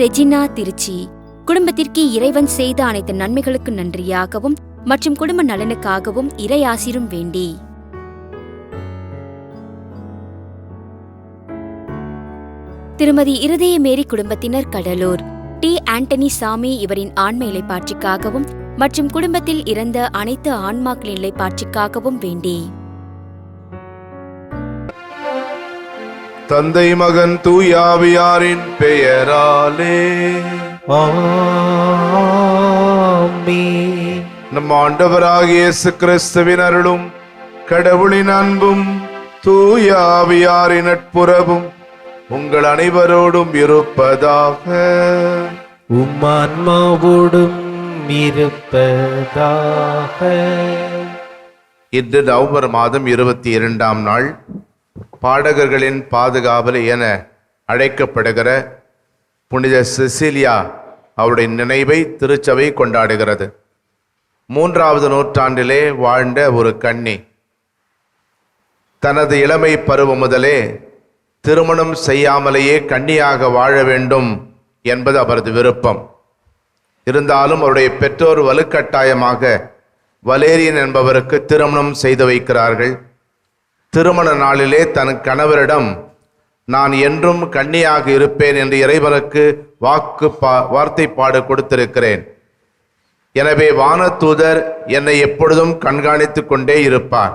Regina Trichy. குடும்பத்திற்கு இறைவன் செய்த அனைத்து நன்மைகளுக்கு நன்றியாகவும் மற்றும் குடும்ப நலனுக்காகவும் இறையாசிரும் வேண்டி. திருமதி இருதய மேரி குடும்பத்தினர் கடலூர். டி. ஆண்டனி சாமி இவரின் ஆன்ம இலைப்பாட்சிக்காகவும் மற்றும் குடும்பத்தில் இறந்த அனைத்து ஆன்மாக்களின் இலைப்பாட்சிக்காகவும் வேண்டி. தந்தை மகன் தூயாவியாரின் பெயராலே. நம் ஆண்டவராகிய இயேசு கிறிஸ்துவின் அருளும் கடவுளின் அன்பும் தூயாவியாரின் நட்புறவும் உங்கள் அனைவரோடும் இருப்பதாக. உம் ஆன்மாவோடும் இருப்பதாக. இன்று நவம்பர் மாதம் இருபத்தி இரண்டாம் நாள் பாடகர்களின் பாதுகாவலி என அழைக்கப்படுகிற புனித செசிலியா அவருடைய நினைவை திருச்சபை கொண்டாடுகிறது. மூன்றாவது நூற்றாண்டிலே வாழ்ந்த ஒரு கன்னி. தனது இளமை பருவம் முதலே திருமணம் செய்யாமலேயே கன்னியாக வாழ வேண்டும் என்பது அவரது விருப்பம். இருந்தாலும் அவருடைய பெற்றோர் வலுக்கட்டாயமாக வலேரியன் என்பவருக்கு திருமணம் செய்து வைக்கிறார்கள். திருமண நாளிலே தன் கணவரிடம் நான் என்றும் கன்னியாக இருப்பேன் என்று இறைவனுக்கு வாக்கு பா வார்த்தைப்பாடு கொடுத்திருக்கிறேன். எனவே வானதூதர் என்னை எப்பொழுதும் கண்காணித்து கொண்டே இருப்பார்.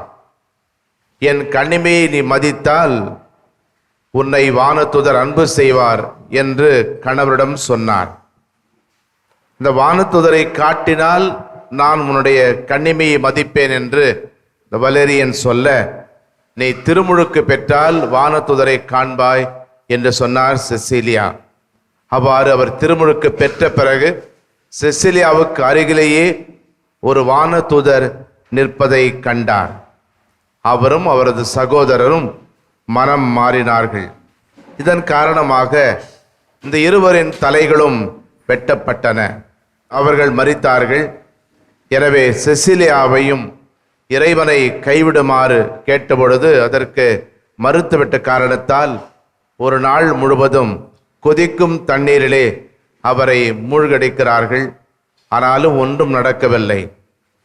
என் கண்ணிமையை நீ மதித்தால் உன்னை வானத்துதர் அன்பு செய்வார் என்று கணவரிடம் சொன்னார். இந்த வானத்துதரை காட்டினால் நான் உன்னுடைய கண்ணிமையை மதிப்பேன் என்று இந்த வலேரியன் சொல்ல நீ திருமுழுக்கு பெற்றால் வானத்துதரை காண்பாய் என்று சொன்னார் செசிலியா. அவ்வாறு அவர் திருமுழுக்கு பெற்ற பிறகு செசிலியாவுக்கு அருகிலேயே ஒரு வானதூதர் நிற்பதை கண்டார். அவரும் அவரது சகோதரரும் மனம் மாறினார்கள். இதன் காரணமாக இந்த இருவரின் தலைகளும் வெட்டப்பட்டன. அவர்கள் மறித்தார்கள் எனவே செசிலியாவையும் இறைவனை கைவிடுமாறு கேட்டபொழுது அதற்கு மறுத்துவிட்ட காரணத்தால் ஒரு நாள் முழுவதும் கொதிக்கும் தண்ணீரிலே அவரை மூழ்கடிக்கிறார்கள். ஆனாலும் ஒன்றும் நடக்கவில்லை.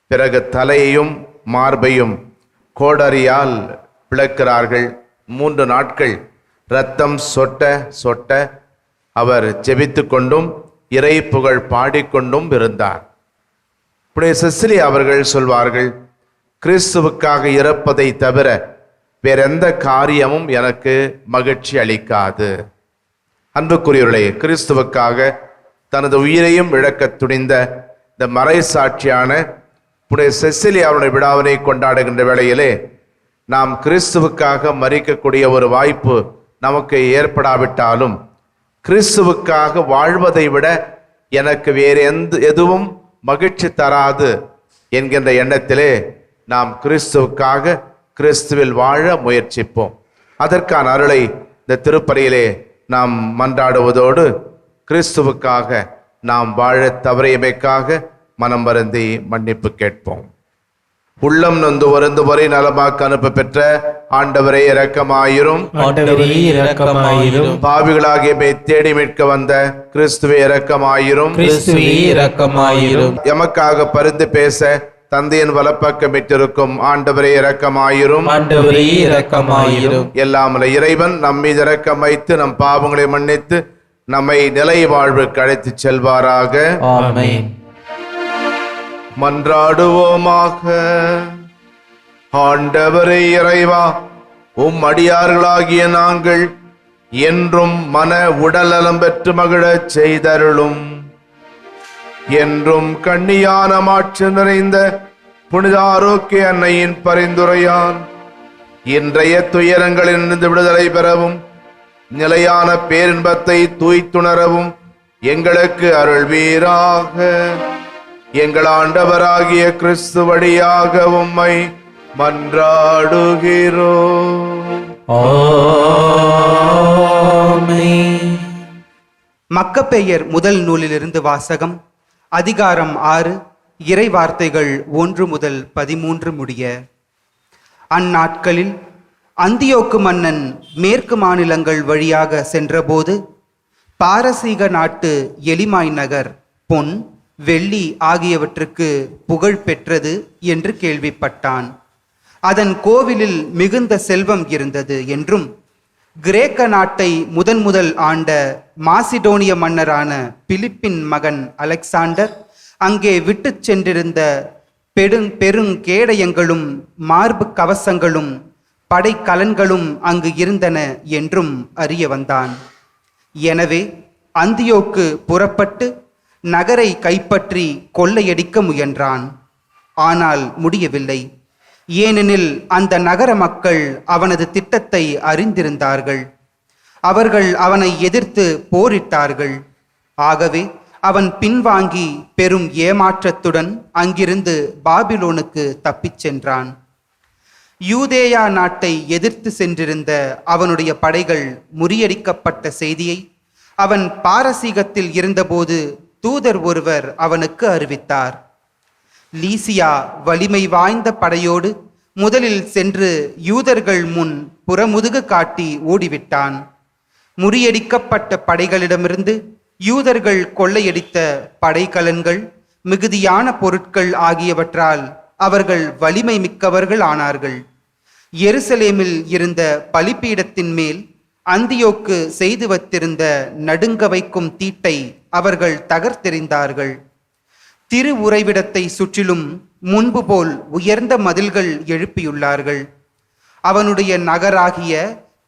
பிறகு தலையையும் மார்பையும் கோடரியால் பிளக்கிறார்கள். மூன்று நாட்கள் இரத்தம் சொட்ட சொட்ட அவர் ஜெபித்து கொண்டும் இறை புகழ் பாடிக்கொண்டும் இருந்தார். இப்படி செசிலி அவர்கள் சொல்வார்கள் கிறிஸ்துவுக்காக இறப்பதை தவிர வேறெந்த காரியமும் எனக்கு மகிழ்ச்சி அளிக்காது. அன்புக்குரியவர்களே கிறிஸ்துவுக்காக தனது உயிரையும் இழக்க துணிந்த இந்த மறைசாட்சியான புனித செசிலி அவருடைய விழாவினை கொண்டாடுகின்ற வேளையிலே நாம் கிறிஸ்துவுக்காக மறிக்கக்கூடிய ஒரு வாய்ப்பு நமக்கு ஏற்படாவிட்டாலும் கிறிஸ்துவுக்காக வாழ்வதை விட எனக்கு வேறு எந்த எதுவும் மகிழ்ச்சி தராது என்கின்ற எண்ணத்திலே நாம் கிறிஸ்துவுக்காக கிறிஸ்துவில் வாழ முயற்சிப்போம். அதற்கான அருளை இந்த திருப்பலியிலே நாம் மன்றாடுவதோடு கிறிஸ்துவுக்காக நாம் வாழ தவறியமைக்காக மனம் வருந்தி மன்னிப்பு கேட்போம். உள்ளம் நொந்து வருந்து வரை நலமாக்க அனுப்ப பெற்ற ஆண்டவரை இரக்கமாயிரும். இரக்கமாயிரும். பாவிகளாகிய தேடி மீட்க வந்த கிறிஸ்துவை இரக்கமாயிரும். கிறிஸ்துவே இரக்கமாயிரும். எமக்காக பரிந்து பேச தந்தையின் வலப்பக்கம் விட்டிருக்கும் ஆண்டவரை இரக்கமாயிரும். ஆண்டவரே இரக்கமாயிரும். எல்லாம் வல்ல இறைவன் நம் மீது இரக்கம் வைத்து நம் பாவங்களை மன்னித்து நம்மை நிலை வாழ்வுக்கு அழைத்துச் செல்வாராக. மன்றாடுவோமாக. ஆண்டவரே இறைவா உம் அடியார்களாகிய நாங்கள் என்றும் மன உடல்நலம் பெற்று மகிழச் செய்தருளும். என்றும் கண்ணியான மாற்று நிறைந்த புனித ஆரோக்கிய அன்னையின் பரிந்துரையால் இன்றைய துயரங்களிலிருந்து விடுதலை பெறவும் நிலையான பேரின்பத்தை தூய்த்துணரவும் எங்களுக்கு அருள்வீராக. எங்கள் ஆண்டவராகிய கிறிஸ்து வழியாக உம்மை மன்றாடுகிறோம் ஆமென். மக்கப்பெயர் முதல் நூலிலிருந்து வாசகம். அதிகாரம் ஆறு இறை வார்த்தைகள் ஒன்று முதல் பதிமூன்று முடிய அந்நாட்களில் அந்தியோக்கு மன்னன் மேற்கு மாநிலங்கள் வழியாக சென்றபோது பாரசீக நாட்டு எலிமாய் நகர் பொன் வெள்ளி ஆகியவற்றுக்கு புகழ் பெற்றது என்று கேள்விப்பட்டான். அதன் கோவிலில் மிகுந்த செல்வம் இருந்தது என்றும் கிரேக்க நாட்டை முதன் முதல் ஆண்ட மாசிடோனிய மன்னரான பிலிப்பின் மகன் அலெக்சாண்டர் அங்கே விட்டுச் சென்றிருந்த பெருங் பெருங்கேடயங்களும் மார்பு கவசங்களும் படைக்கலன்களும் அங்கு இருந்தன என்றும் அறிய வந்தான். எனவே அந்தியோக்கு புறப்பட்டு நகரை கைப்பற்றி கொள்ளையடிக்க முயன்றான். ஆனால் முடியவில்லை. ஏனெனில் அந்த நகர மக்கள் அவனது திட்டத்தை அறிந்திருந்தார்கள். அவர்கள் அவனை எதிர்த்து போரிட்டார்கள். ஆகவே அவன் பின்வாங்கி பெரும் ஏமாற்றத்துடன் அங்கிருந்து பாபிலோனுக்கு தப்பிச் சென்றான். யூதேயா நாட்டை எதிர்த்து சென்றிருந்த அவனுடைய படைகள் முறியடிக்கப்பட்ட செய்தியை அவன் பாரசீகத்தில் இருந்தபோது தூதர் ஒருவர் அவனுக்கு அறிவித்தார். லீசியா வலிமை வாய்ந்த படையோடு முதலில் சென்று யூதர்கள் முன் புறமுதுகு காட்டி ஓடிவிட்டான். முறியடிக்கப்பட்ட படைகளிடமிருந்து யூதர்கள் கொள்ளையடித்த படைக்கலன்கள் மிகுதியான பொருட்கள் ஆகியவற்றால் அவர்கள் வலிமை மிக்கவர்கள் ஆனார்கள். எருசலேமில் இருந்த பலிப்பீடத்தின் மேல் அந்தியோக்கு செய்து வைத்திருந்த நடுங்க வைக்கும் தீட்டை அவர்கள் தகர்த்தெறிந்தார்கள். திரு உறைவிடத்தை சுற்றிலும் முன்பு போல் உயர்ந்த மதில்கள் எழுப்பியுள்ளார்கள். அவனுடைய நகராகிய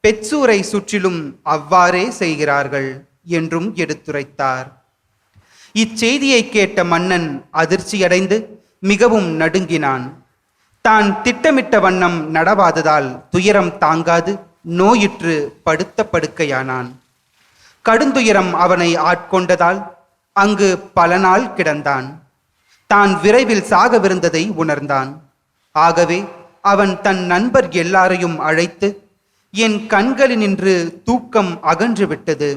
பெட்சூரை சுற்றிலும் அவ்வாறே செய்கிறார்கள் என்றும் எடுத்துரைத்தார். இச்செய்தியை கேட்ட மன்னன் அதிர்ச்சியடைந்து மிகவும் நடுங்கினான். தான் திட்டமிட்ட வண்ணம் நடவாததால் துயரம் தாங்காது நோயிற்று படுத்த படுக்கையானான் கடுந்துயரம் அவனை ஆட்கொண்டதால் அங்கு பல நாள் கிடந்தான். தான் விரைவில் சாகவிருந்ததை உணர்ந்தான். ஆகவே அவன் தன் நண்பர் எல்லாரையும் அழைத்து என் கண்களினின்று தூக்கம் அகன்று விட்டது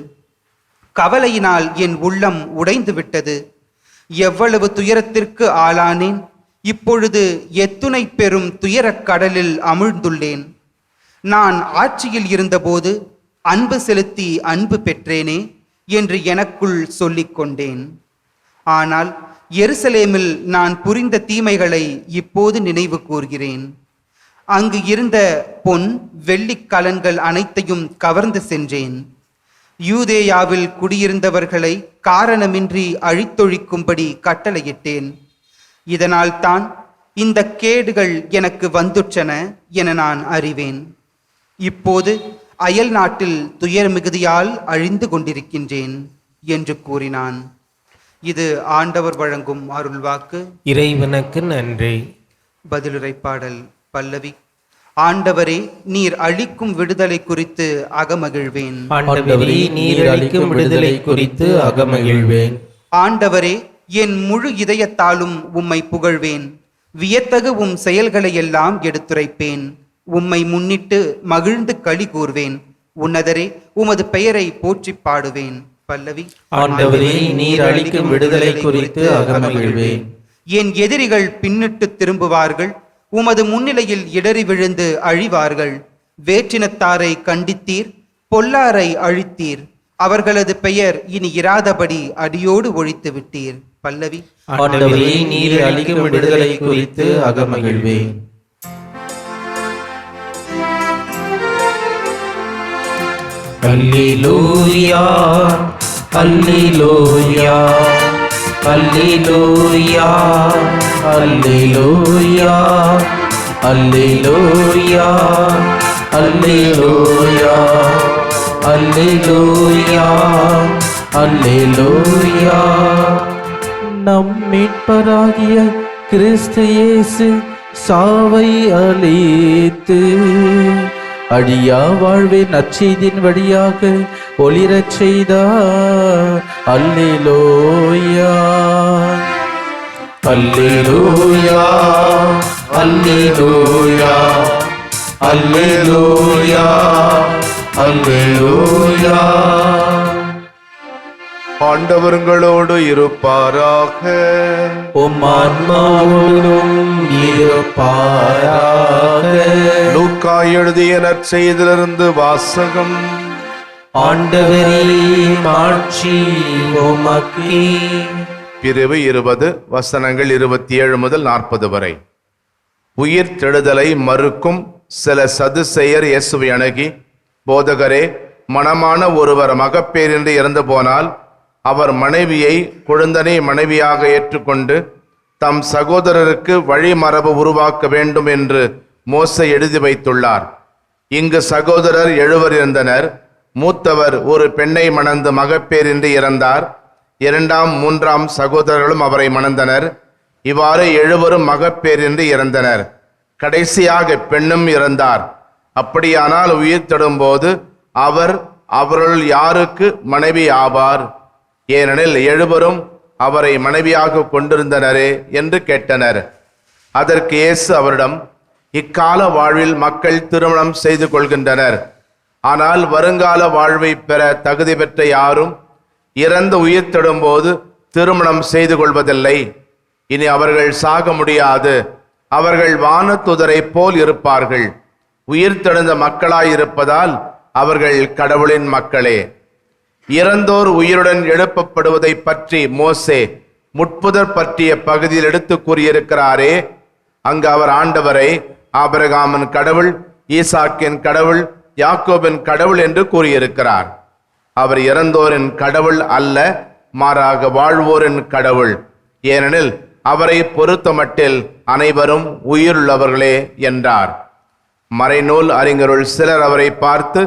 கவலையினால் என் உள்ளம் உடைந்து விட்டது எவ்வளவு துயரத்திற்கு ஆளானேன். இப்பொழுது எத்துணை பெரும் துயரக் கடலில் அமிழ்ந்துள்ளேன். நான் ஆட்சியில் இருந்தபோது அன்பு செலுத்தி அன்பு பெற்றேனே என்று எனக்குள் சொல்லிக்கொண்டேன். ஆனால் எருசலேமில் நான் புரிந்த தீமைகளை இப்போது நினைவு கூர்கிறேன். அங்கு இருந்த பொன் வெள்ளிக் கலன்கள் அனைத்தையும் கவர்ந்து சென்றேன். யூதேயாவில் குடியிருந்தவர்களை காரணமின்றி அழித்தொழிக்கும்படி கட்டளையிட்டேன். இதனால் தான் இந்த கேடுகள் எனக்கு வந்துற்றன என நான் அறிவேன். இப்போது அயல் நாட்டில் துயர் மிகுதியால் அழிந்து கொண்டிருக்கின்றேன் என்று கூறினான். இது ஆண்டவர் வழங்கும் அருள்வாக்கு. இறைவனுக்கு நன்றி. பதிலுரை பாடல் பல்லவி. ஆண்டவரே நீர் அளிக்கும் விடுதலை குறித்து அகமகிழ்வேன். ஆண்டவரே நீர் அளிக்கும் விடுதலை குறித்து அகமகிழ்வேன். ஆண்டவரே என் முழு இதயத்தாலும் உம்மை புகழ்வேன். வியத்தகு உம் செயல்களை எல்லாம் எடுத்துரைப்பேன். உம்மை முன்னிட்டு மகிழ்ந்து களி கூர்வேன். உன்னதரே உமது பெயரை போற்றிப் பாடுவேன். பல்லவி ஆண்டவரே நீர் அளிக்கும் விடுதலை குறித்து அகமகிழ்வேன். என் எதிரிகள் பின்னிட்டு திரும்புவார்கள் உமது முன்னிலையில் இடறி விழுந்து அழிவார்கள். வேற்றினத்தாரை கண்டித்தீர் பொல்லாரை அழித்தீர். அவர்களது பெயர் இனி இராதபடி அடியோடு ஒழித்து விட்டீர். பல்லவி ஆண்டவரே நீர் அளிக்கும் விடுதலை குறித்து அகமகிழ்வேன். அல்லிலூயா அல்லிலூயா அல்லிலூயா அல்லிலூயா அல்லிலூயா அல்லிலூயா அல்லிலூயா அல்லிலூயா நம் மீட்பராகிய கிறிஸ்து இயேசு சாவை அளித்து அழியா வாழ்வே நற்செய்தின் வழியாக ஒளிரச் செய்தார். அல்லிலோயா. அல்லிலோயா. அல்லிலோயா. அல்லிலோயா. அல்லிலோயா. ஆண்டவர்களோடு இருப்பாராக. லூக்கா எழுதிய நற்செய்திலிருந்து வாசகம். ஆண்டவரே மாட்சி உமக்கே. பிரிவு இருபது வசனங்கள் இருபத்தி ஏழு முதல் நாற்பது வரை. உயிர் தெழுதலை மறுக்கும் சில சதுசெயர் இயேசுவை அணுகி போதகரே மணமான ஒருவர் மகப்பேரின்றி இறந்து போனால் அவர் மனைவியை குழந்தனை மனைவியாக ஏற்றுக்கொண்டு தம் சகோதரருக்கு வழிமரபு உருவாக்க வேண்டும் என்று மோசை எழுதி வைத்துள்ளார். இங்கு சகோதரர் எழுவர் இருந்தனர் மூத்தவர் ஒரு பெண்ணை மணந்து மகப்பேரின்றி இறந்தார். இரண்டாம் மூன்றாம் சகோதரர்களும் அவரை மணந்தனர். இவ்வாறு எழுவரும் மகப்பேரின்றி இறந்தனர். கடைசியாக பெண்ணும் இறந்தார். அப்படியானால் உயிர் தொடும்போது அவர் அவர்கள் யாருக்கு மனைவி ஆவார்? ஏனெனில் எழுவரும் அவரை மனைவியாக கொண்டிருந்தனரே என்று கேட்டனர். அதற்கு இயேசு அவரிடம் இக்கால வாழ்வில் மக்கள் திருமணம் செய்து கொள்கின்றனர். ஆனால் வருங்கால வாழ்வை பெற தகுதி பெற்ற யாரும் இறந்து உயிர் தொடும்போது திருமணம் செய்து கொள்வதில்லை. இனி அவர்கள் சாக முடியாது. அவர்கள் வானத்துதரை போல் இருப்பார்கள். உயிர் தெழுந்த மக்களாயிருப்பதால் அவர்கள் கடவுளின் மக்களே. இறந்தோர் உயிருடன் எழுப்பப்படுவதை பற்றி மோசே முட்புதர் பற்றிய பகுதியில் எடுத்து கூறியிருக்கிறாரே. அங்கு அவர் ஆண்டவரை ஆபரகாமன் கடவுள் ஈசாக்கின் கடவுள் யாக்கோபின் கடவுள் என்று கூறியிருக்கிறார். அவர் இறந்தோரின் கடவுள் அல்ல மாறாக வாழ்வோரின் கடவுள். ஏனெனில் அவரை பொறுத்தமட்டில் அனைவரும் உயிருள்ளவர்களே என்றார். மறைநூல் அறிஞருள் சிலர் அவரை பார்த்து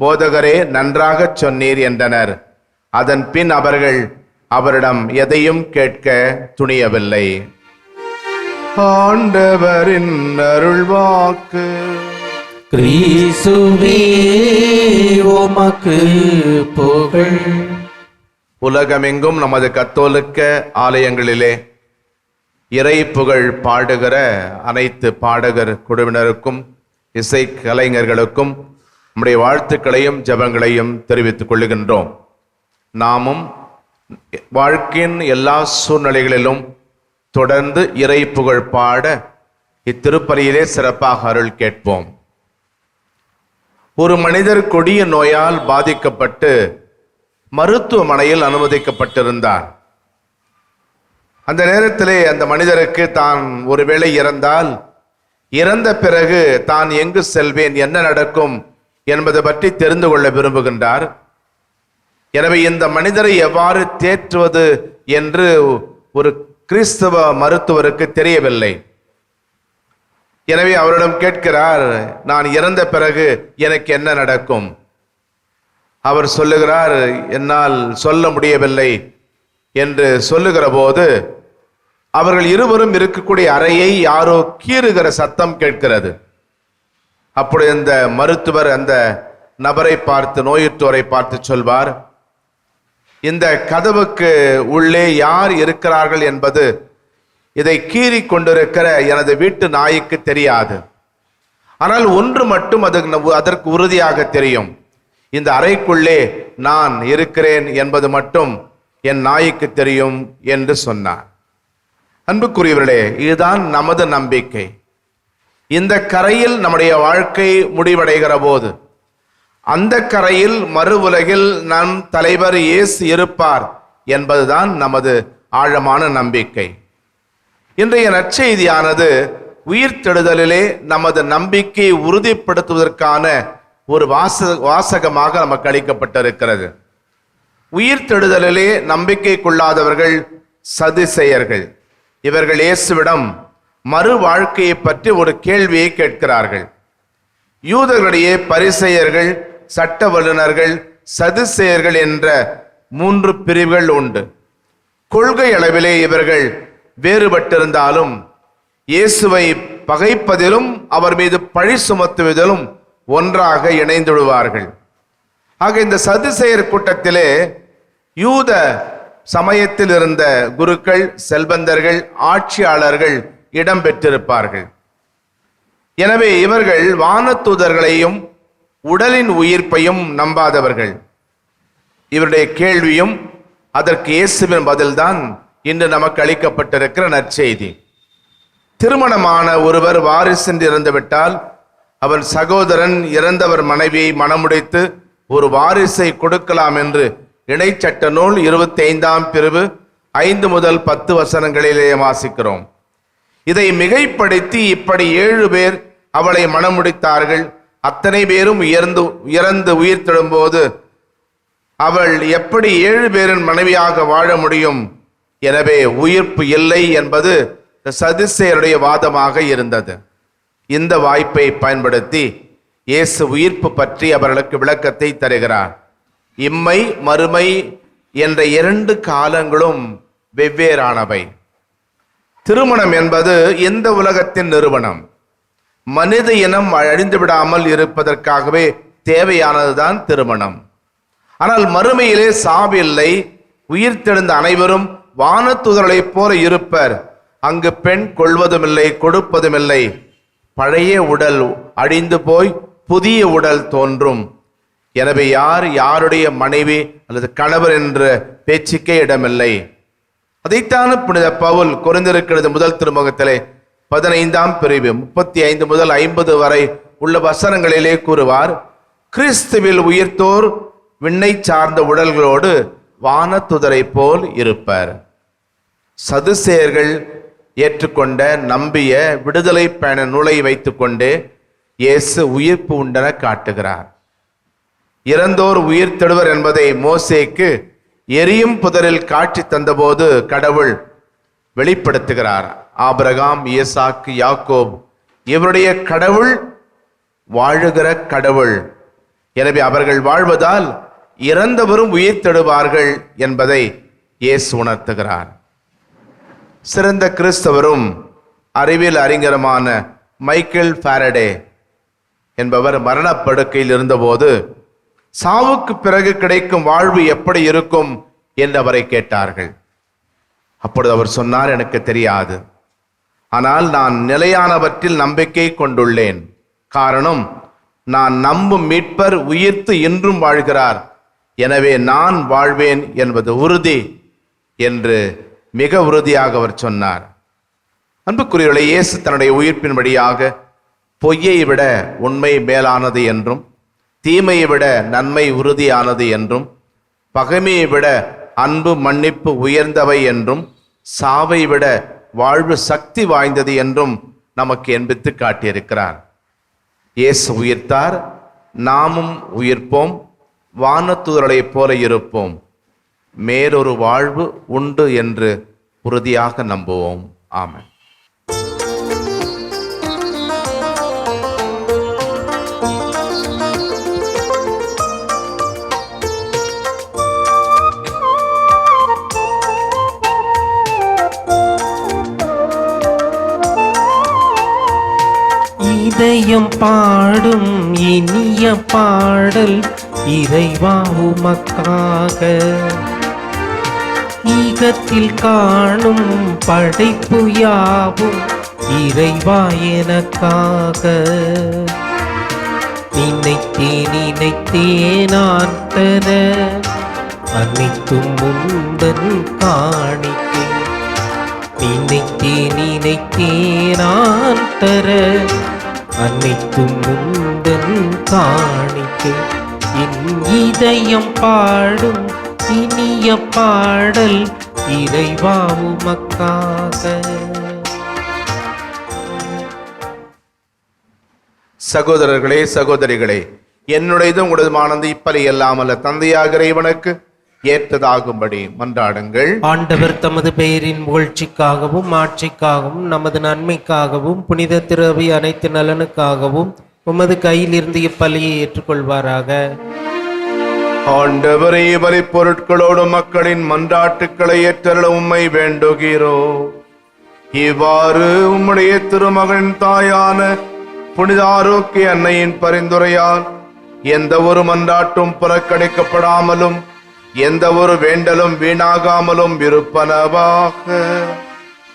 போதகரே நன்றாகச் சொன்னீர் என்றனர். அதன் பின் அவர்கள் அவரிடம் எதையும் கேட்க துணியவில்லை. ஆண்டவரின் அருள்வாக்கு. கிறிஸ்துவே உமக்கு புகழ். உலகமெங்கும் நமது கத்தோலிக்க ஆலயங்களிலே இறை புகழ் பாடுகிற அனைத்து பாடகர் குழுவினருக்கும் இசை கலைஞர்களுக்கும் நம்முடைய வாழ்த்துக்களையும் ஜபங்களையும் தெரிவித்துக் கொள்ளுகின்றோம். நாமும் வாழ்க்கையின் எல்லா சூழ்நிலைகளிலும் தொடர்ந்து இறை புகழ் பாட இத்திருப்பலியிலே சிறப்பாக அருள் கேட்போம். ஒரு மனிதர் கொடிய நோயால் பாதிக்கப்பட்டு மருத்துவமனையில் அனுமதிக்கப்பட்டிருந்தார். அந்த நேரத்திலே அந்த மனிதருக்கு தான் ஒருவேளை இறந்தால் இறந்த பிறகு தான் எங்கு செல்வேன் என்ன நடக்கும் என்பது பற்றி தெரிந்து கொள்ள விரும்புகின்றார். எனவே இந்த மனிதரை எவ்வாறு தேற்றுவது என்று ஒரு கிறிஸ்தவ மருத்துவருக்கு தெரியவில்லை. எனவே அவரிடம் கேட்கிறார் நான் இறந்த பிறகு எனக்கு என்ன நடக்கும்? அவர் சொல்லுகிறார் என்னால் சொல்ல முடியவில்லை. என்று சொல்லுகிற போது அவர்கள் இருவரும் இருக்கக்கூடிய அறையை யாரோ கீறுகிற சத்தம் கேட்கிறது. அப்படி அந்த மருத்துவர் அந்த நபரை பார்த்து நோயுற்றோரை பார்த்து சொல்வார் இந்த கதவுக்கு உள்ளே யார் இருக்கிறார்கள் என்பது இதை கீறி கொண்டிருக்கிற எனது வீட்டு நாய்க்கு தெரியாது. ஆனால் ஒன்று மட்டும் அது அதற்கு உறுதியாக தெரியும். இந்த அறைக்குள்ளே நான் இருக்கிறேன் என்பது மட்டும் என் நாய்க்கு தெரியும் என்று சொன்னார். அன்புக்குரியவர்களே இதுதான் நமது நம்பிக்கை. இந்த கரையில் நம்முடைய வாழ்க்கை முடிவடைகிற போது அந்த கரையில் மறு உலகில் நம் தலைவர் இயேசு இருப்பார் என்பதுதான் நமது ஆழமான நம்பிக்கை. இன்றைய நற்செய்தியானது உயிர் தெடுதலிலே நமது நம்பிக்கையை உறுதிப்படுத்துவதற்கான ஒரு வாச வாசகமாக நமக்கு அளிக்கப்பட்டிருக்கிறது. தெடுதலிலே நம்பிக்கை கொள்ளாதவர்கள் சதிசெயர்கள் இவர்கள் இயேசுவிடம் மறு வாழ்க்கையை பற்றி ஒரு கேள்வியை கேட்கிறார்கள். யூதர்களிடையே பரிசெயர்கள் சட்ட வல்லுநர்கள் சதுசேயர்கள் என்ற மூன்று பிரிவுகள் உண்டு. கொள்கை அளவிலே இவர்கள் வேறுபட்டிருந்தாலும் இயேசுவை பகைப்பதிலும் அவர் மீது பழி சுமத்துவதிலும் ஒன்றாக இணைந்துவிடுவார்கள். ஆக இந்த சதுசேயர் கூட்டத்திலே யூத சமயத்தில் இருந்த குருக்கள் செல்வந்தர்கள் ஆட்சியாளர்கள் இடம் பெற்றிருப்பார்கள் எனவே இவர்கள் வானத்தூதர்களையும் உடலின் உயிர்ப்பையும் நம்பாதவர்கள். இவருடைய கேள்வியும் அதற்கு இயேசுவின் பதில்தான் இன்று நமக்கு அளிக்கப்பட்டிருக்கிற நற்செய்தி. திருமணமான ஒருவர் வாரிசென்று இறந்துவிட்டால் அவன் சகோதரன் இறந்தவர் மனைவியை மனமுடைத்து ஒரு வாரிசை கொடுக்கலாம் என்று இணைச்சட்ட நூல் இருபத்தி ஐந்தாம் பிரிவு ஐந்து முதல் பத்து வசனங்களிலே வாசிக்கிறோம். இதை மிகைப்படுத்தி இப்படி ஏழு பேர் அவளை மணமுடித்தார்கள். அத்தனை பேரும் உயர்ந்து உயர்ந்து உயிர் தெழும்போது அவள் எப்படி ஏழு பேரின் மனைவியாக வாழ முடியும்? எனவே உயிர்ப்பு இல்லை என்பது சதிசேருடைய வாதமாக இருந்தது. இந்த வாய்ப்பை பயன்படுத்தி இயேசு உயிர்ப்பு பற்றி அவர்களுக்கு விளக்கத்தை தருகிறார். இம்மை மறுமை என்ற இரண்டு காலங்களும் வெவ்வேறானவை. திருமணம் என்பது இந்த உலகத்தின் நிறுவனம்? மனித இனம் அழிந்து விடாமல் இருப்பதற்காகவே தேவையானதுதான் திருமணம். ஆனால் மறுமையிலே சாவில்லை. உயிர்த்தெழுந்த அனைவரும் வானத்துதர்களைப் போல இருப்பர். அங்கு பெண் கொள்வதுமில்லை கொடுப்பதுமில்லை. பழைய உடல் அழிந்து போய் புதிய உடல் தோன்றும். எனவே யார் யாருடைய மனைவி அல்லது கணவர் என்ற பேச்சுக்கே இடமில்லை. அதைத்தான புனித பவுல் குறைந்திருக்கிறது முதல் திருமுகத்திலே பதினைந்தாம் பிரிவு முப்பத்தி ஐந்து முதல் ஐம்பது வரை உள்ள வசனங்களிலே கூறுவார் கிறிஸ்துவில் உயிர்த்தோர் விண்ணை சார்ந்த உடல்களோடு வானத்துதரை போல் இருப்பர். சதுசேயர்கள் ஏற்றுக்கொண்ட நம்பிய விடுதலை பயண நூலை வைத்துக்கொண்டு இயேசு உயிர்ப்பு உண்டென காட்டுகிறார். இறந்தோர் உயிர் தடுவர் என்பதை மோசேக்கு எரியும் புதரில் காட்சி தந்தபோது கடவுள் வெளிப்படுத்துகிறார். ஆபிரகாம் ஈசாக்கு யாக்கோப் இவருடைய கடவுள் வாழுகிற கடவுள். எனவே அவர்கள் வாழ்வதால் இறந்தவரும் உயிர்த்தெடுவார்கள் என்பதை இயேசு உணர்த்துகிறார். சிறந்த கிறிஸ்தவரும் அறிவியல் அறிஞருமான மைக்கேல் ஃபாரடே என்பவர் மரணப்படுக்கையில் இருந்தபோது சாவுக்கு பிறகு கிடைக்கும் வாழ்வு எப்படி இருக்கும் என்று அவரை கேட்டார்கள். அப்பொழுது அவர் சொன்னார் எனக்கு தெரியாது. ஆனால் நான் நிலையானவற்றில் நம்பிக்கை கொண்டுள்ளேன். காரணம் நான் நம்பும் மீட்பர் உயிர்த்து இன்றும் வாழ்கிறார். எனவே நான் வாழ்வேன் என்பது உறுதி என்று மிக உறுதியாக அவர் சொன்னார். அன்புக்குரியவர்களை இயேசு தன்னுடைய உயிர்ப்பின் வழியாக பொய்யை விட உண்மை மேலானது என்றும் தீமையை விட நன்மை உறுதியானது என்றும் பகைமையை விட அன்பு மன்னிப்பு உயர்ந்தவை என்றும் சாவை விட வாழ்வு சக்தி வாய்ந்தது என்றும் நமக்கு என்பித்து காட்டியிருக்கிறார். இயேசு உயிர்த்தார் நாமும் உயிர்ப்போம் வானத்தூரலைப் போல இருப்போம். மேலொரு வாழ்வு உண்டு என்று உறுதியாக நம்புவோம். ஆமன். இதயம் பாடும் இனிய பாடல் இறைவா உமக்காக. ஈகத்தில் காணும் படைப்பு யாவும் இறைவா எனக்காக. நினைத்தே நினைத்தே நான் தர அனைத்தும் முந்தன் காணிக்கை. நினைத்தே நினைத்தே நான் தர அனைத்தும் முந்தன் காணிக்கை. என் இதயம் பாடும் இனிய பாடல் இறைவாவுமக்காக சகோதரர்களே சகோதரிகளே என்னுடையதும் உங்களதுமானது இப்பலி அல்லாமல்ல தந்தையாகிற இவனுக்கு ஏற்றதாகும்படி மன்றாடுங்கள். ஆண்டவர் தமது பெயரின் புகழ்ச்சிக்காகவும் ஆட்சிக்காகவும் நமது நன்மைக்காகவும் புனித திரவி அனைத்து நலனுக்காகவும் உமது கையிலிருந்து இப்பலியை ஏற்றுக்கொள்வாராக. ஆண்டவரே பலி பொருட்களோடு மக்களின் மன்றாட்டுக்களை ஏற்றருள உம்மை வேண்டுகிறோ. இவ்வாறு உம்முடைய திருமகன் தாயான புனித ஆரோக்கிய அன்னையின் பரிந்துரையால் எந்த ஒரு மன்றாட்டும் புறக்கணிக்கப்படாமலும் எந்த ஒரு வேண்டலும் வீணாகாமலும் இருப்பனவாக.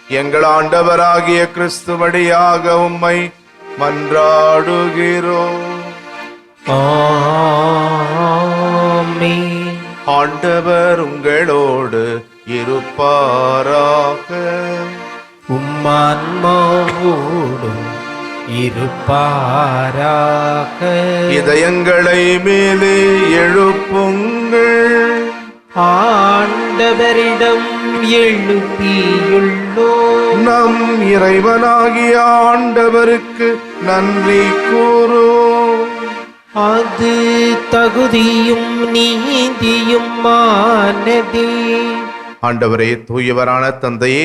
எங்கள் ஆண்டவராகிய கிறிஸ்து வழியாக உம்மை மன்றாடுகிறோம். ஆமென். ஆண்டவர் உங்களோடு இருப்பாராக. உம்மான்மாவோடும் இருப்பாராக. இதயங்களை மேலே எழுப்புங்கள். ஆண்டவரிடம் எழுப்பியுள்ளோ நம் இறைவனாகிய ஆண்டவருக்கு நன்றி கூறும் அது தகுதியும் நீதியும் மானதே ஆண்டவரே தூயவரான தந்தையே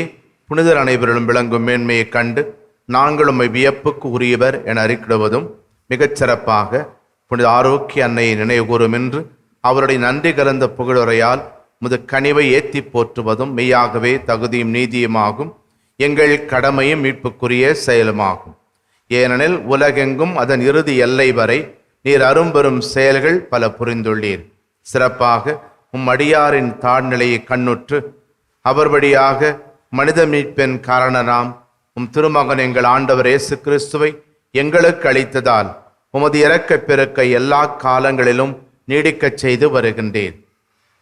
புனிதர் அனைவரிலும் விளங்கும் மேன்மையை கண்டு நாங்கள் உம்மை வியப்புக்கு உரியவர் என அறிக்கிடுவதும் மிகச் சிறப்பாக புனித ஆரோக்கிய அன்னையை நினைவுகூரும் என்று அவருடைய நன்றி கலந்த புகழுரையால் முது கனிவை ஏற்றி போற்றுவதும் மெய்யாகவே தகுதியும் நீதியுமாகும். எங்கள் கடமையும் மீட்புக்குரிய செயலுமாகும். ஏனெனில் உலகெங்கும் அதன் இறுதி எல்லை வரை நீர் அரும்பெரும் செயல்கள் பல புரிந்துள்ளீர். சிறப்பாக உம் அடியாரின் தாழ்நிலையை கண்ணுற்று அவர் வழியாக மனித மீட்பின் காரணனாம் உம் திருமகன் எங்கள் ஆண்டவர் இயேசு கிறிஸ்துவை எங்களுக்கு அளித்ததால் உமது இறக்க பிறக்க எல்லா காலங்களிலும் நீடிக்கச் செய்து வருகின்றேன்.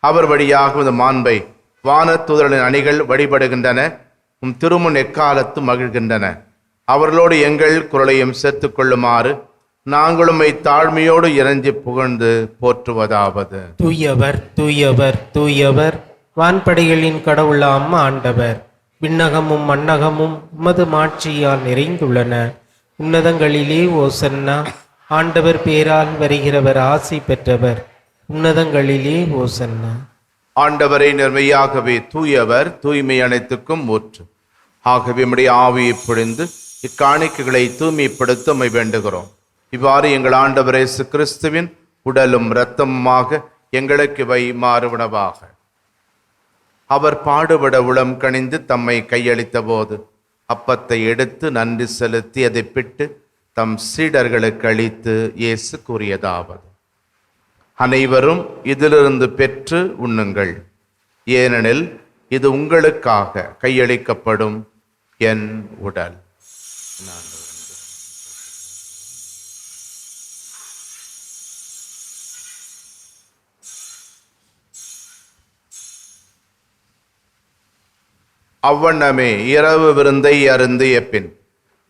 அவர் வழியாக உமது மாண்பை வானத்துதலின் அணிகள் வழிபடுகின்றன உம் திருமுன் எக்காலத்து மகிழ்கின்றன. அவர்களோடு எங்கள் குரலையும் சேர்த்து கொள்ளுமாறு நாங்களுமை தாழ்மையோடு இறஞ்சி புகழ்ந்து போற்றுவதாவது. தூயவர் தூயவர் தூயவர் வான்படைகளின் கடவுளாம் ஆண்டவர். விண்ணகமும் மண்ணகமும் உமது மாட்சியால் நிறைந்துள்ளன. உன்னதங்களிலே ஓசன்னா ஆண்டவர் பேரால் வருகிறவர் ஆசி பெற்றவர். உன்னதங்களிலே ஓசன்ன ஆண்டவரை நிர்மையாகவே தூயவர் தூய்மை அனைத்துக்கும் ஊற்று. ஆகவே நம்முடைய ஆவியை பொழிந்து இக்காணிக்கைகளை தூய்மைப்படுத்த வேண்டுகிறோம். இவ்வாறு எங்கள் ஆண்டவர் இயேசு கிறிஸ்துவின் உடலும் இரத்தமுமாக எங்களுக்கு வை மாறுவனவாக அவர் பாடுபட உளம் கணிந்து தம்மை கையளித்த போது அப்பத்தை எடுத்து நன்றி செலுத்தி அதை பிட்டு தம் சீடர்களுக்கு அளித்து இயேசு கூறியதாவது அனைவரும் இதிலிருந்து பெற்று உண்ணுங்கள். ஏனெனில் இது உங்களுக்காக கையளிக்கப்படும் என் உடல். அவ்வண்ணமே இரவு விருந்தை அருந்திய பின்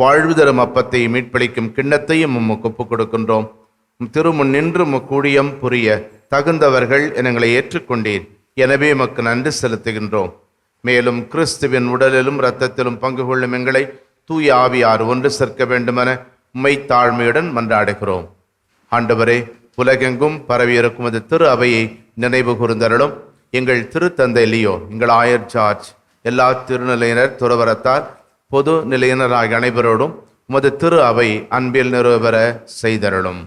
வாழ்வு தரும் அப்பத்தை மீட்பளிக்கும் கிண்ணத்தையும் உமக்கு ஒப்புக் கொடுக்கின்றோம். உம் திருமுன் நின்று முக்கூடியம் புரிய தகுந்தவர்கள் எங்களை ஏற்றுக்கொண்டீர். எனவே உமக்கு நன்றி செலுத்துகின்றோம். மேலும் கிறிஸ்துவின் உடலிலும் இரத்தத்திலும் பங்கு கொள்ளும் எங்களை தூய ஆவியார் ஒன்று சேர்க்க வேண்டுமென உம்மை தாழ்மையுடன் மன்றாடுகிறோம். ஆண்டவரே உலகெங்கும் பரவியிருக்கும் அது திரு அவையை நினைவு கூர்ந்தருளும். எங்கள் திருத்தந்தை லியோ எங்கள் ஆயர் ஜார்ஜ் எல்லா திருநிலையினர் துறவரத்தார் பொது நிலையினராகிய அனைவரோடும் உமது திரு அவை அன்பில் நிறுவர செய்தருளும்.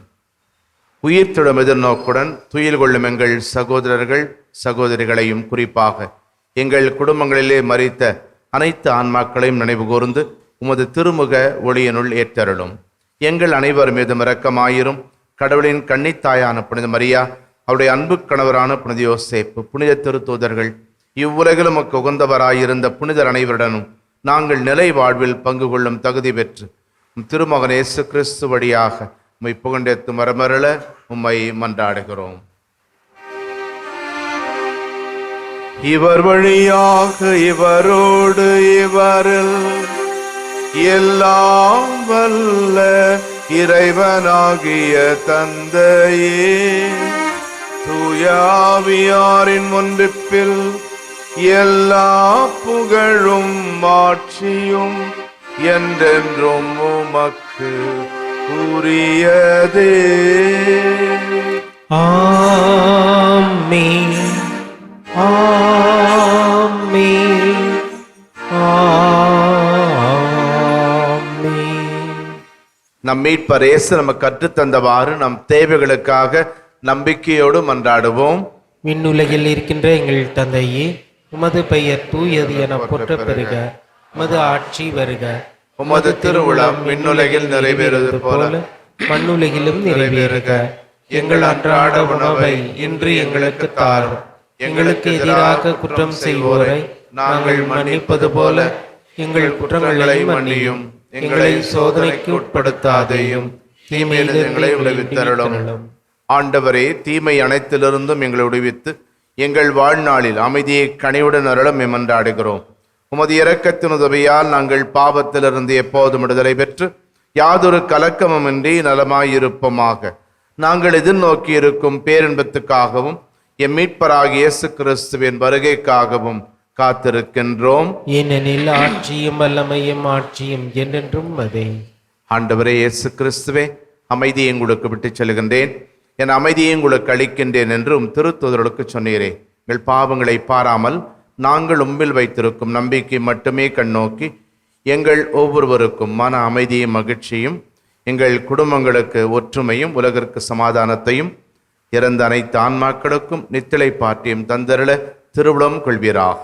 உயிர்த்திடும் எதிர்நோக்குடன் துயில் கொள்ளும் எங்கள் சகோதரர்கள் சகோதரிகளையும் குறிப்பாக எங்கள் குடும்பங்களிலே மறித்த அனைத்து ஆன்மாக்களையும் நினைவு கூர்ந்து உமது திருமுக ஒளியினுள் ஏற்றருளும். எங்கள் அனைவர் மீதும் இரக்கமாயிரும். கடவுளின் கன்னித்தாயான புனித மரியா அவருடைய அன்பு கணவரான புனித யோசேப்பு புனித திருத்தூதர்கள் இவ்வுலகிலும் உகந்தவராயிருந்த புனிதர் அனைவருடனும் நாங்கள் நிலை வாழ்வில் பங்கு கொள்ளும் தகுதி பெற்று உம் திருமகன் இயேசு கிறிஸ்து வழியாக உம்மை புகண்டெத்து மரமரள உம்மை மன்றாடுகிறோம். இவர் வழியாக இவரோடு இவரில் எல்லாம் வல்ல இறைவனாகிய தந்தையே. தூயாவியாரின் ஒன்றிப்பில் எல்லா புகழும் மாட்சியும் என்றென்றும் உமக்கு உரியதே. ஆமென். ஆமென். நம் மீட்பர் இயேசு நமக்கு கற்றுத்தந்தவாறு நம் தேவைகளுக்காக நம்பிக்கையோடு மன்றாடுவோம் விண்ணுலகில் இருக்கின்ற எங்கள் தந்தையே உமது பெயர் தூயது என போற்ற பெறுக உமது ஆட்சி வருக. உமது திருவுளம் விண்ணுலகில் நிறைவேறுவது போல மண்ணுலகிலும் நிறைவேறுக. எங்கள் அன்றாட உணவை இன்று எங்களுக்கு தாரும். எங்களுக்கு எதிராக குற்றம் செய்வோரை நாங்கள் மன்னிப்பது போல எங்கள் குற்றங்களை மன்னியும். எங்களை சோதனைக்கு உட்படுத்தாதேயும். தீமையிலிருந்து எங்களை விடுவித்தருளும். ஆண்டவரே தீமை அனைத்திலிருந்தும் எங்களை விடுவித்து எங்கள் வாழ்நாளில் அமைதியை கனிவுடன் அருளம் எமன்றாடுகிறோம் உமது இரக்கத்தின் உதவியால் நாங்கள் பாவத்திலிருந்து எப்போதும் விடுதலை பெற்று யாதொரு கலக்கமுமின்றி நலமாயிருப்போமாக. நாங்கள் எதிர்நோக்கி இருக்கும் பேரின்பத்துக்காகவும் எம் மீட்பராகிய இயேசு கிறிஸ்துவின் வருகைக்காகவும் காத்திருக்கின்றோம். ஏனெனில் ஆட்சியும் வல்லமையும் ஆட்சியும் என்றென்றும் அதே. ஆண்டவரே இயேசு கிறிஸ்துவே அமைதியை உங்களுக்கு விட்டுச் செல்கின்றேன் என் அமைதியை உங்களுக்கு அளிக்கின்றேன் என்றும் திருத்துதர்களுக்கு சொன்னீரே. எங்கள் பாவங்களை பாராமல் நாங்கள் உம்மில் வைத்திருக்கும் நம்பிக்கை மட்டுமே கண்ணோக்கி எங்கள் ஒவ்வொருவருக்கும் மன அமைதியும் மகிழ்ச்சியும் எங்கள் குடும்பங்களுக்கு ஒற்றுமையும் உலகிற்கு சமாதானத்தையும் இறந்த அனைத்து ஆன்மாக்களுக்கும் நித்திலை பாட்டியும் தந்தருள திருவிழம் கொள்வீராக.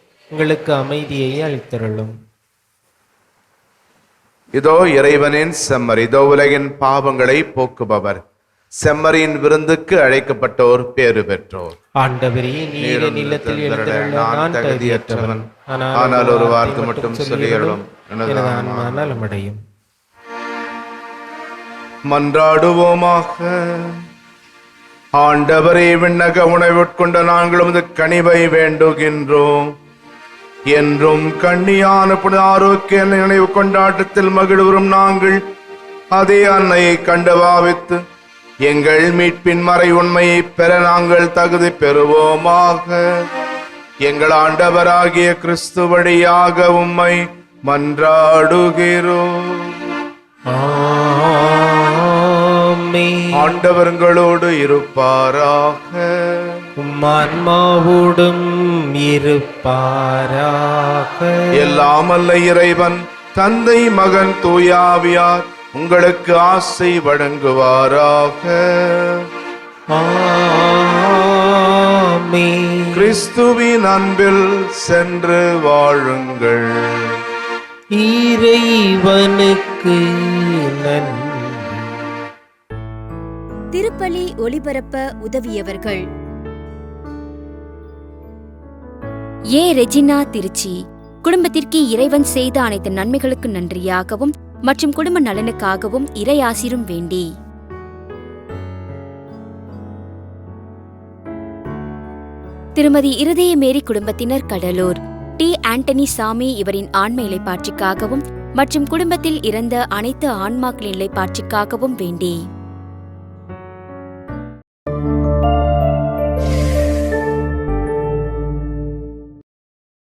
எங்களுக்கு அமைதியை அளித்தருளும். இதோ இறைவனின் செம்மறி இதோ உலகின் பாவங்களை போக்குபவர். செம்மறியின் விருந்துக்கு அழைக்கப்பட்டோர் பேறு பெற்றோர். ஆண்டவரே நீர நிலத்தில் எழுந்தருள நான் தகுதியற்றவன். ஆனால் ஒரு வார்த்தை மட்டும் ஆன்மா. நலமடையும். மன்றாடுவோமாக. ஆண்டவரே விண்ணக உணவுட்கொண்ட நாங்கள் உமது கனிவை வேண்டுகின்றோம். என்றும் கண்ணியான ஆரோக்கிய நினைவு கொண்டாட்டத்தில் மகிழ்வரும் நாங்கள் அதே அன்னையை கண்டு பாவித்து எங்கள் மீட்பின் மறை உண்மையை பெற நாங்கள் தகுதி பெறுவோமாக. எங்கள் ஆண்டவராகிய கிறிஸ்து வழியாக உம்மை மன்றாடுகிறோம். ஆமென். ஆண்டவர்களோடு இருப்பாராக. உம் ஆன்மாவோடும் இருப்பாராக. எல்லாம் அல்ல இறைவன் தந்தை மகன் தூயாவியார் உங்களுக்கு ஆசை வழங்குவாராக. ஆமென். கிறிஸ்துவின் அன்பில் சென்று வாழுங்கள். இறைவனுக்கு நன்றி. திருப்பலி ஒளிபரப்ப உதவியவர்கள். ஏ ரெஜினா திருச்சி குடும்பத்திற்கு இறைவன் செய்த அனைத்து நன்மைகளுக்கு நன்றியாகவும் மற்றும் குடும்ப நலனுக்காகவும் இறையாசிரும் வேண்டி. திருமதி இருதய மேரி குடும்பத்தினர் கடலூர் டி. ஆண்டனி சாமி இவரின் ஆன்ம இலைப்பாட்சிக்காகவும் மற்றும் குடும்பத்தில் இறந்த அனைத்து ஆன்மாக்களின் இலைப்பாட்சிக்காகவும் வேண்டி.